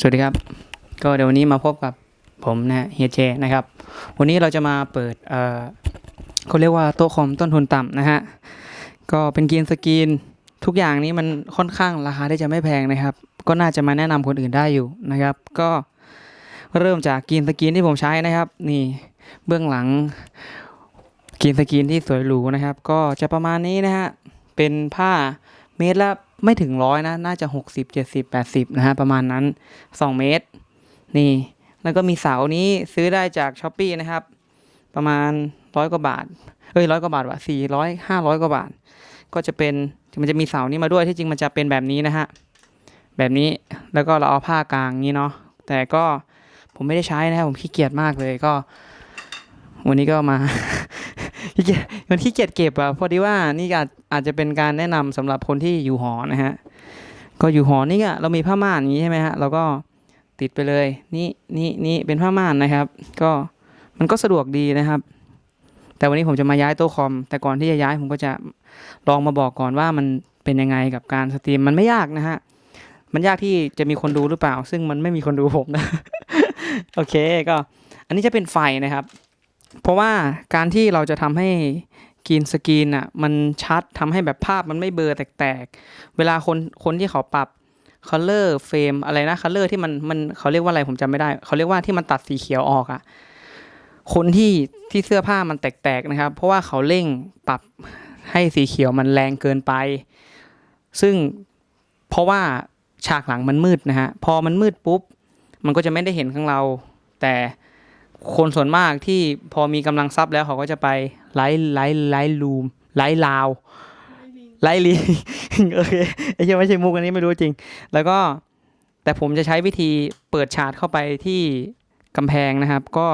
สวัสดีครับ ก็เดี๋ยววันนี้มาพบกับผมนะเฮียเจนะครับ วันนี้เราจะมาเปิดเอ่อเขาเรียกว่าโต๊ะคอมต้นทุนต่ำนะฮะ ก็เป็นกรีนสกรีนทุกอย่างนี้มันค่อนข้างราคาที่จะไม่แพงนะครับ ก็น่าจะมาแนะนำคนอื่นได้อยู่นะครับ ก็เริ่มจากกรีนสกรีนที่ผมใช้นะครับ นี่เบื้องหลังกรีนสกรีนที่สวยหรูนะครับ ก็จะประมาณนี้นะฮะเป็นผ้าเมตรละ ไม่ถึงร้อยนะ น่าจะ 60 70 80 นะฮะ ประมาณนั้น 2 เมตร นี่ แล้วก็มีเสานี้ซื้อได้จากช้อปปีนะครับ ประมาณร้อยกว่าบาท เอ้ยร้อยกว่าบาทว่ะสี่ร้อยห้าร้อยกว่าบาท ก็จะเป็น มันจะมีเสานี้มาด้วย ที่จริงมันจะเป็นแบบนี้นะฮะ แบบนี้ แล้วก็เราเอาผ้ากลางนี้เนาะ แต่ก็ผมไม่ได้ใช้นะครับผมขี้เกียจมากเลยก็ วันนี้ก็มา ขี้เกียจมันขี้เกียจเก็บอะพอดีว่านี่อาจอาจจะเป็นการแนะนำสำหรับคนที่อยู่หอนะฮะก็อยู่หอนี่อะเรามีผ้าม่านอย่างนี้ใช่ไหมฮะเราก็ติดไปเลย นี่นี่นี่เป็นผ้าม่านนะครับ ก็มันก็สะดวกดีนะครับ แต่วันนี้ผมจะมาย้ายโต๊ะคอม แต่ก่อนที่จะย้ายผมก็จะลองมาบอกก่อนว่ามันเป็นยังไงกับการสตรีมมันไม่ยากนะฮะมันยากที่จะมีคนดูหรือเปล่า ซึ่งมันไม่มีคนดูผมนะ โอเคก็ อันนี้จะเป็นไฟนะครับ เพราะว่าการที่เราจะทำให้กรีนสกรีนอะมันชัดทำให้แบบภาพมันไม่เบลอแตกๆ เวลาคนคนที่เขาปรับ color frame อะไรนะ color ที่มันมันเขาเรียกว่าอะไรผมจำไม่ได้ เขาเรียกว่าที่มันตัดสีเขียวออกอะคนที่ที่เสื้อผ้ามันแตกๆนะครับ เพราะว่าเขาเร่งปรับให้สีเขียวมันแรงเกินไป ซึ่งเพราะว่าฉากหลังมันมืดนะฮะพอมันมืดปุ๊บ มันก็จะไม่ได้เห็นข้างเรา แต่ คนส่วนมากที่พอมีกำลังทรัพย์แล้วเขาก็จะไปไลฟ์ไลฟ์ไลฟ์ลูมไลฟ์ลาวไลฟ์ลีโอเคไอ้ยังไม่ใช่มุกอันนี้ไม่รู้จริง แล้วก็แต่ผมจะใช้วิธีเปิดฉาดเข้าไปที่กำแพงนะครับ ก็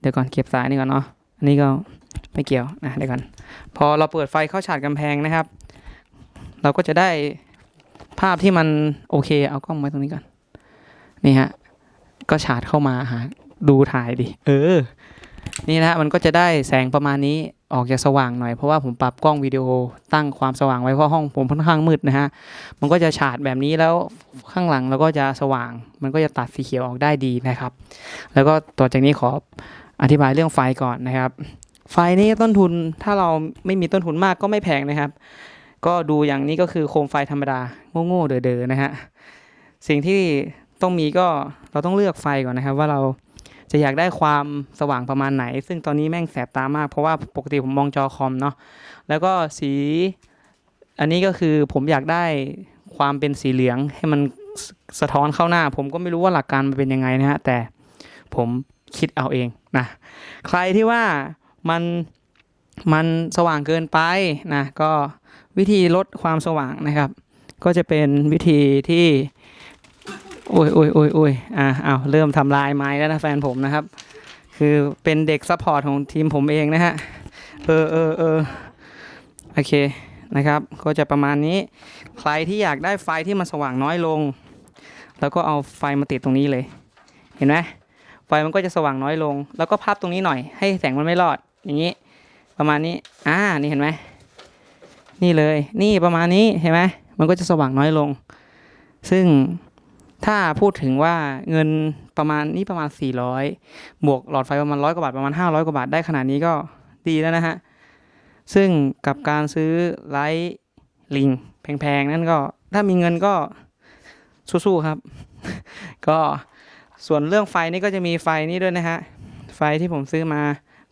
เดี๋ยวก่อนเก็บสายนี่ก่อนเนาะอันนี้ก็ไม่เกี่ยวนะเดี๋ยวก่อนพอเราเปิดไฟเข้าฉาดกำแพงนะครับ เราก็จะได้ภาพที่มันโอเค เอากล้องไว้ตรงนี้ก่อนนี่ฮะก็ฉาดเข้ามาหา ดูถ่ายดิ เออ นี่นะฮะมันก็จะได้แสงประมาณนี้ออกจะสว่างหน่อยเพราะว่าผมปรับกล้องวิดีโอตั้งความสว่างไว้เพราะห้องผมค่อนข้างมืดนะฮะ มันก็จะฉาดแบบนี้แล้วข้างหลังเราก็จะสว่าง มันก็จะตัดสีเขียวออกได้ดีนะครับ แล้วก็ต่อจากนี้ขออธิบายเรื่องไฟก่อนนะครับ ไฟนี่ต้นทุนถ้าเราไม่มีต้นทุนมากก็ไม่แพงนะครับ ก็ดูอย่างนี้ก็คือโคมไฟธรรมดาโง่ๆเด๋อๆนะฮะ สิ่งที่ต้องมีก็เราต้องเลือกไฟก่อนนะครับ ว่าเรา จะอยากได้ความสว่างประมาณไหน ซึ่งตอนนี้แม่งแสบตามาก เพราะว่าปกติผมมองจอคอมเนาะแล้วก็สีอันนี้ก็คือผมอยากได้ความเป็นสีเหลืองให้มันสะท้อนเข้าหน้า ผมก็ไม่รู้ว่าหลักการมันเป็นยังไงนะฮะแต่ผมคิดเอาเองนะใครที่ว่ามันมันสว่างเกินไปนะก็วิธีลดความสว่างนะครับ ก็จะเป็นวิธีที่ โอ้ยโอ้ยโอ้ยโอ้ยอะเอาเริ่มทำลายไม้แล้วนะแฟนผมนะครับ คือเป็นเด็กซัพพอร์ตของทีมผมเองนะฮะ เออเออเออโอเคนะครับ ก็จะประมาณนี้ ใครที่อยากได้ไฟที่มันสว่างน้อยลง แล้วก็เอาไฟมาติดตรงนี้เลย เห็นไหมไฟมันก็จะสว่างน้อยลง แล้วก็พับตรงนี้หน่อย ให้แสงมันไม่รอด อย่างนี้ ประมาณนี้ อ่า นี่เห็นไหม นี่เลย นี่ประมาณนี้ เห็นไหม มันก็จะสว่างน้อยลง ซึ่ง ถ้าพูดถึงว่าเงินประมาณนี้ประมาณ 400 บวกหลอดไฟประมาณร้อยกว่าบาทประมาณ 500 กว่าบาทได้ขนาดนี้ก็ดีแล้วนะฮะ ซึ่งกับการซื้อไลท์ลิงแพงๆ นั่นก็ถ้ามีเงินก็สู้ๆครับ ก็ส่วนเรื่องไฟนี่ก็จะมีไฟนี่ด้วยนะฮะ ไฟที่ผมซื้อมา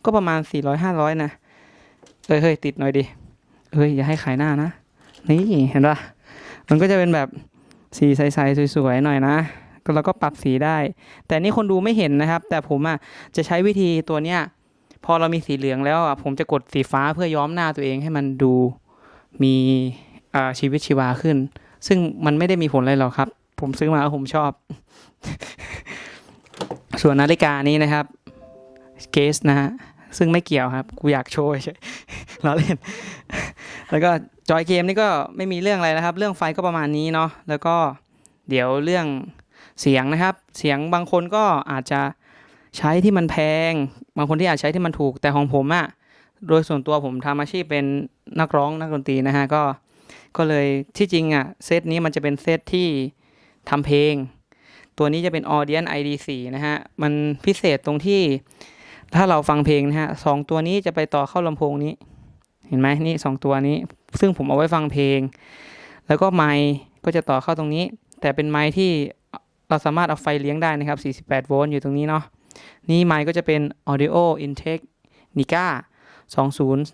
ก็ประมาณ 400-500 นะเอ้ยเฮ้ยติดหน่อยดิเฮ้ยอย่าให้ขายหน้านะ นี่เห็นปะมันก็จะเป็นแบบ สีใสๆสวยๆหน่อยนะเราก็ปรับสีได้ แต่นี่คนดูไม่เห็นนะครับ แต่ผมอะจะใช้วิธีตัวเนี้ยพอเรามีสีเหลืองแล้วอะผมจะกดสีฟ้าเพื่อย้อมหน้าตัวเองให้มันดูมีชีวิตชีวาขึ้น ซึ่งมันไม่ได้มีผลอะไรหรอกครับ ผมซื้อมาผมชอบ ส่วนนาฬิกานี้นะครับเกสนะฮะซึ่งไม่เกี่ยวครับ กูอยากโชว์เฉยล้อเล่น แล้วก็ จอยเกมนี่ก็ไม่มีเรื่องอะไรนะครับ เรื่องไฟก็ประมาณนี้เนาะแล้วก็เดี๋ยวเรื่องเสียงนะครับ เสียงบางคนก็อาจจะใช้ที่มันแพง บางคนที่อาจใช้ที่มันถูกแต่ของผมอะ่ะโดยส่วนตัวผมทำอาชีพเป็นนักร้องนักดนตรีนะฮะก็ก็เลยที่จริงอะ่ะเซตนี้มันจะเป็นเซตที่ทำเพลง ตัวนี้จะเป็น Audience ID4 นะฮะมันพิเศษตรงที่ถ้าเราฟังเพลงนะฮะสองตัวนี้จะไปต่อเข้าลำโพงนี้ ห็นไหมนี่สองตัวนี้ ซึ่งผมเอาไว้ฟังเพลง แล้วก็ไมค์ก็จะต่อเข้าตรงนี้ แต่เป็นไมค์ที่เราสามารถเอาไฟเลี้ยงได้นะครับ 48 โวลต์อยู่ตรงนี้เนาะนี่ไมค์ก็จะเป็น Audio Intake Nika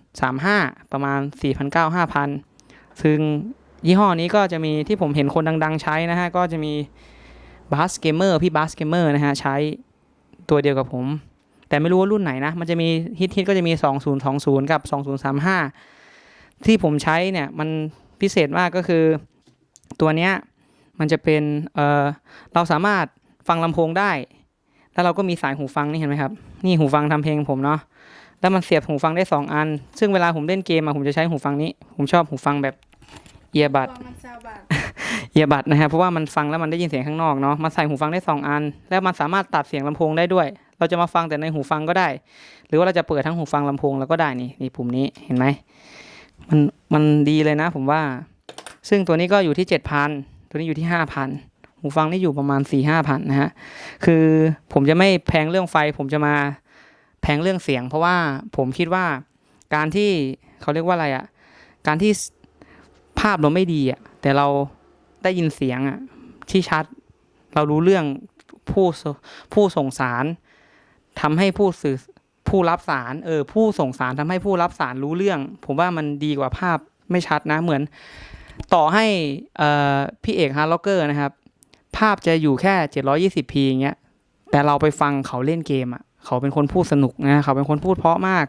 2035 ประมาณ 4,900 5,000 ซึ่งยี่ห้อนี้ก็จะมีที่ผมเห็นคนดังๆใช้นะฮะ ก็จะมีบัสเกมเมอร์พี่บัสเกมเมอร์นะฮะ ใช้ตัวเดียวกับผม แต่ไม่รู้ว่ารุ่นไหนนะ มันจะมีฮิตฮิตก็จะมี 2020 กับ 2035 ที่ผมใช้เนี่ย มันพิเศษมากก็คือ ตัวเนี้ยมันจะเป็นเอ่อเราสามารถฟังลำโพงได้ แล้วเราก็มีสายหูฟังนี่เห็นไหมครับ นี่หูฟังทำเพลงผมเนาะแล้วมันเสียบหูฟังได้ 2 อัน ซึ่งเวลาผมเล่นเกมอะผมจะใช้หูฟังนี้ ผมชอบหูฟังแบบเอียบัดมันซาบะเอียบัดนะฮะเพราะว่ามันฟังแล้วมันได้ยินเสียงข้างนอกเนาะ มันใส่หูฟังได้ 2 อัน แล้วมันสามารถตัดเสียงลำโพงได้ด้วย เราจะมาฟังแต่ในหูฟังก็ได้ หรือว่าเราจะเปิดทั้งหูฟังลำโพงแล้วก็ได้นี่นี่ปุ่มนี้เห็นไหมมันมันดีเลยนะผมว่า ซึ่งตัวนี้ก็อยู่ที่7,000ตัวนี้อยู่ที่5,000หูฟังนี่อยู่ประมาณ4 5พันนะฮะ คือผมจะไม่แพงเรื่องไฟ ผมจะมาแพงเรื่องเสียง เพราะว่าผมคิดว่าการที่เขาเรียกว่าอะไรอะการที่ภาพเราไม่ดีอะแต่เราได้ยินเสียงอะที่ชัด เรารู้เรื่องผู้ผู้ส่งสาร ทำให้ผู้สื่อผู้รับสารเออผู้ส่งสารทำให้ผู้รับสารรู้เรื่อง ผมว่ามันดีกว่าภาพไม่ชัดนะเหมือน ต่อให้เออพี่เอกฮาร์ล็อกเกอร์นะครับ ภาพจะอยู่แค่ 720p อย่างเงี้ยแต่เราไปฟังเขาเล่นเกมอะเขาเป็นคนพูดสนุกนะเขาเป็นคนพูดเพราะมาก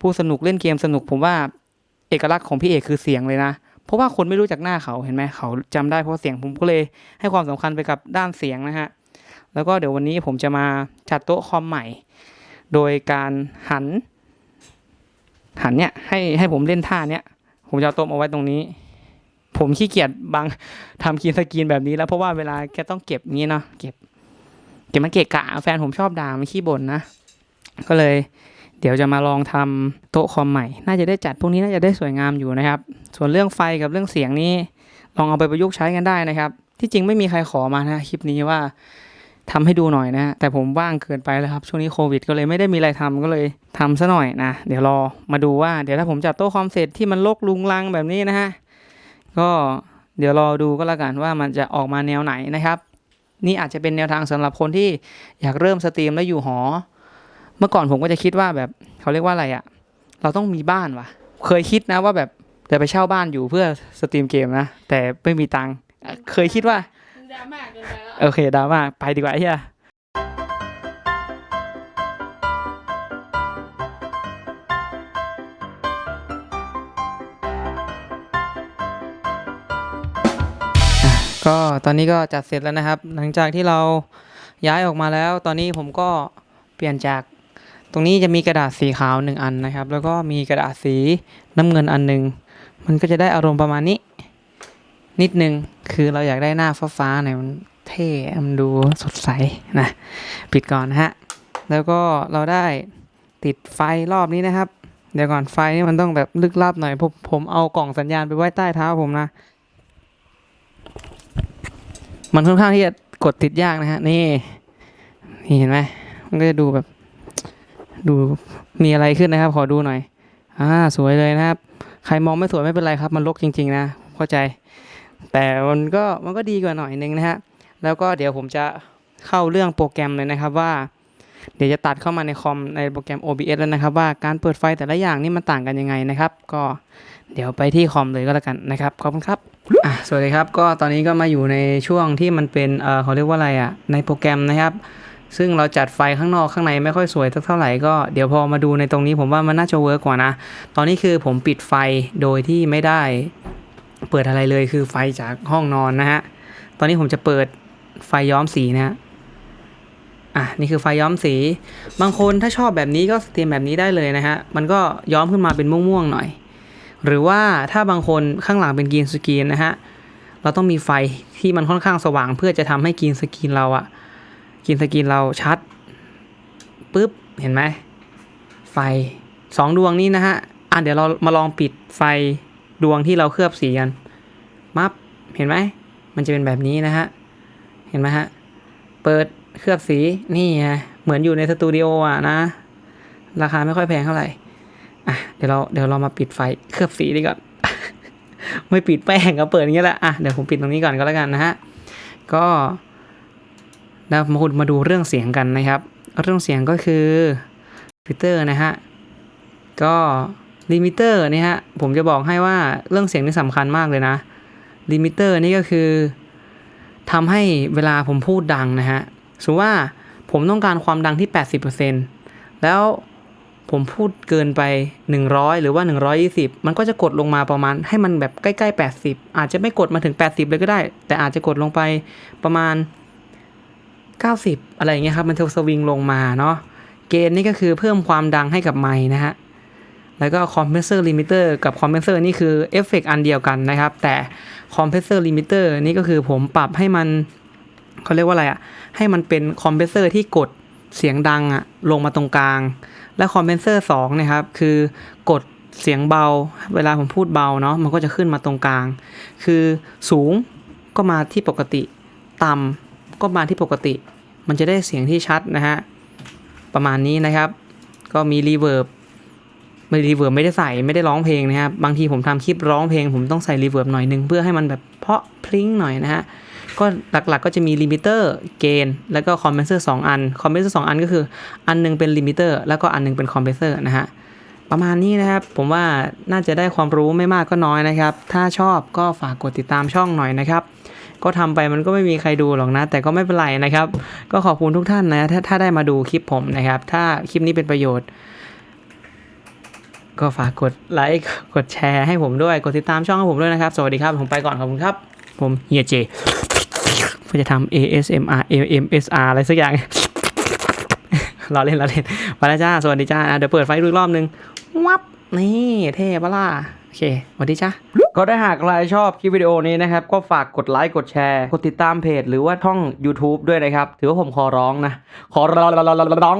พูดสนุกเล่นเกมสนุก ผมว่าเอกลักษณ์ของพี่เอกคือเสียงเลยนะเพราะว่าคนไม่รู้จักหน้าเขาเห็นไหมเขาจำได้เพราะเสียงผมก็เลยให้ความสำคัญไปกับด้านเสียงนะฮะ แล้วก็เดี๋ยววันนี้ผมจะมาจัดโต๊ะคอมใหม่ โดยการหัน หันเนี่ยให้ให้ผมเล่นท่าเนี้ยผมจะเอาโต๊ะมาไว้ตรงนี้ ผมขี้เกียจบางทำคีนสกรีนแบบนี้แล้วเพราะว่าเวลาแกต้องเก็บงี้เนาะเก็บเก็บมันเกะกะแฟนผมชอบด่ามันขี้บ่นนะก็เลยเดี๋ยวจะมาลองทำโต๊ะคอมใหม่ น่าจะได้จัดพวกนี้น่าจะได้สวยงามอยู่นะครับ ส่วนเรื่องไฟกับเรื่องเสียงนี้ ลองเอาไปประยุกต์ใช้กันได้นะครับ ที่จริงไม่มีใครขอมานะคลิปนี้ว่า ทำให้ดูหน่อยนะ แต่ผมว่างเกินไปแล้วครับ ช่วงนี้โควิดก็เลยไม่ได้มีอะไรทำก็เลยทำซะหน่อยนะ เดี๋ยวรอมาดูว่า เดี๋ยวถ้าผมจัดโต๊ะคอมเสร็จที่มันลกลุงลังแบบนี้นะฮะ ก็เดี๋ยวรอดูก็แล้วกันว่ามันจะออกมาแนวไหนนะครับ นี่อาจจะเป็นแนวทางสำหรับคนที่อยากเริ่มสตรีมแล้วอยู่หอ เมื่อก่อนผมก็จะคิดว่าแบบเขาเรียกว่าอะไรอะเราต้องมีบ้านวะเคยคิดนะว่าแบบจะไปเช่าบ้านอยู่เพื่อสตรีมเกมนะแต่ไม่มีตังค์เคยคิดว่า ราม่าเกินไปแล้ว โอเคดราม่าไปดีกว่าไอ้เฮียก็ตอนนี้ก็จัดเสร็จแล้วนะครับ หลังจากที่เราย้ายออกมาแล้ว ตอนนี้ผมก็เปลี่ยนจากตรงนี้จะมีกระดาษสีขาวหนึ่งอันนะครับ แล้วก็มีกระดาษสีน้ำเงินอันหนึ่งมันก็จะได้อารมณ์ประมาณนี้ นิดนึง คือเราอยากได้หน้าฟ้าๆหน่อยมันเท่มันดูสดใสนะ ปิดก่อนนะฮะ แล้วก็เราได้ติดไฟรอบนี้นะครับ เดี๋ยวก่อนไฟนี่มันต้องแบบลึกลับหน่อย ผมผมเอากล่องสัญญาณไปไว้ใต้เท้าผมนะ มันค่อนข้างที่จะกดติดยากนะฮะ นี่ นี่เห็นไหม มันก็จะดูแบบ ดูมีอะไรขึ้นนะครับ ขอดูหน่อย อ่า สวยเลยนะครับ ใครมองไม่สวยไม่เป็นไรครับ มันลกจริง ๆ นะ เข้าใจ แต่มันก็มันก็ดีกว่าหน่อยนึงนะฮะ แล้วก็เดี๋ยวผมจะเข้าเรื่องโปรแกรมเลยนะครับว่า เดี๋ยวจะตัดเข้ามาในคอมในโปรแกรม OBS แล้วนะครับ ว่าการเปิดไฟแต่ละอย่างนี่มันต่างกันยังไงนะครับ ก็เดี๋ยวไปที่คอมเลยก็แล้วกันนะครับขอบคุณครับอะสวัสดีครับก็ตอนนี้ก็มาอยู่ในช่วงที่มันเป็นเออเขาเรียกว่าอะไรอะในโปรแกรมนะครับ ซึ่งเราจัดไฟข้างนอกข้างในไม่ค่อยสวยสักเท่าไหร่ก็เดี๋ยวพอมาดูในตรงนี้ผมว่ามันน่าจะเวิร์กกว่านะ ตอนนี้คือผมปิดไฟโดยที่ไม่ได้ เปิดอะไรเลยคือไฟจากห้องนอนนะฮะ ตอนนี้ผมจะเปิดไฟย้อมสีนะฮะ อะนี่คือไฟย้อมสี บางคนถ้าชอบแบบนี้ก็สตรีมแบบนี้ได้เลยนะฮะ มันก็ย้อมขึ้นมาเป็นม่วงๆหน่อย หรือว่าถ้าบางคนข้างหลังเป็นกรีนสกรีนนะฮะ เราต้องมีไฟที่มันค่อนข้างสว่างเพื่อจะทำให้กรีนสกรีนเราอะกรีนสกรีนเราชัดปุ๊บเห็นไหมไฟสองดวงนี้นะฮะ อะเดี๋ยวเรามาลองปิดไฟ ดวงที่เราเคลือบสีกันมับเห็นไหมมันจะเป็นแบบนี้นะฮะเห็นไหมฮะเปิดเคลือบสีนี่ไงเหมือนอยู่ในสตูดิโออะนะ ราคาไม่ค่อยแพงเท่าไหร่อะเดี๋ยวเราเดี๋ยวเรามาปิดไฟเคลือบสีดีก่อน ไม่ปิดแป้งก็เปิดอย่างเงี้ยแหละอะเดี๋ยวผมปิดตรงนี้ก่อนก็แล้วกันนะฮะก็เรามาคุณมาดูเรื่องเสียงกันนะครับ เรื่องเสียงก็คือฟิลเตอร์นะฮะก็ ลิมิเตอร์นี่ฮะผมจะบอกให้ว่าเรื่องเสียงนี่สำคัญมากเลยนะลิมิเตอร์นี่ก็คือทำให้เวลาผมพูดดังนะฮะสมมติว่าผมต้องการความดังที่ 80%แล้วผมพูดเกินไป 100 หรือว่า 120 มันก็จะกดลงมาประมาณให้มันแบบใกล้ๆ 80 อาจจะไม่กดมาถึง 80 เลยก็ได้ แต่อาจจะกดลงไปประมาณ 90 อะไรอย่างเงี้ยครับ มันจะสวิงลงมาเนาะเกณฑ์นี่ก็คือเพิ่มความดังให้กับไมค์นะฮะ แล้วก็คอมเพรสเซอร์ลิมิเตอร์กับคอมเพรสเซอร์นี่คือเอฟเฟกอันเดียวกันนะครับ แต่คอมเพรสเซอร์ลิมิเตอร์นี่ก็คือผมปรับให้มันเขาเรียกว่าอะไรอะให้มันเป็นคอมเพรสเซอร์ที่กดเสียงดังอะลงมาตรงกลาง และคอมเพรสเซอร์สองนะครับ คือกดเสียงเบา เวลาผมพูดเบาเนาะมันก็จะขึ้นมาตรงกลาง คือสูงก็มาที่ปกติ ต่ำก็มาที่ปกติ มันจะได้เสียงที่ชัดนะฮะประมาณนี้นะครับ ก็มีรีเวิร์บ ไม่รีเวิร์บไม่ได้ใส่ไม่ได้ร้องเพลงนะครับบางทีผมทำคลิปร้องเพลง ผมต้องใส่รีเวิร์บหน่อยหนึงเพื่อให้มันแบบเพาะพลิ้งหน่อยนะฮะก็หลักๆก็จะมีลิมิเตอร์เกนแล้วก็คอมเพรสเซอร์สองอันคอมเพรสเซอร์สองอันก็คืออันหนึงเป็นลิมิเตอร์แล้วก็อันหนึงเป็นคอมเพรสเซอร์นะฮะประมาณนี้นะครับ ผมว่าน่าจะได้ความรู้ไม่มากก็น้อยนะครับ ถ้าชอบก็ฝากกดติดตามช่องหน่อยนะครับ ก็ทำไปมันก็ไม่มีใครดูหรอกนะ แต่ก็ไม่เป็นไรนะครับ ก็ขอบคุณทุกท่านนะถ้าถ้าได้มาดูคลิปผมนะครับ ถ้าคลิปนี้เป็นประโยชน์ ก็ฝากกดไลค์กดแชร์ให้ผมด้วย กดติดตามช่องให้ผมด้วยนะครับ สวัสดีครับ ผมไปก่อนขอบคุณครับ ผมเฮียเจเพื่อจะทำ ASMR AMSR อะไรสักอย่างเราเล่นเราเล่นไปแล้วจ้า สวัสดีจ้า เดี๋ยวเปิดไฟดูอีกรอบนึง วับ นี่เท่ปะล่ะ โอเคสวัสดีจ้าก็ได้หากใครชอบคลิปวิดีโอนี้นะครับ ก็ฝากกดไลค์ กดแชร์ กดติดตามเพจ หรือว่าช่อง YouTube ด้วยนะครับ ถือว่าผมขอร้องนะ ขอร้อง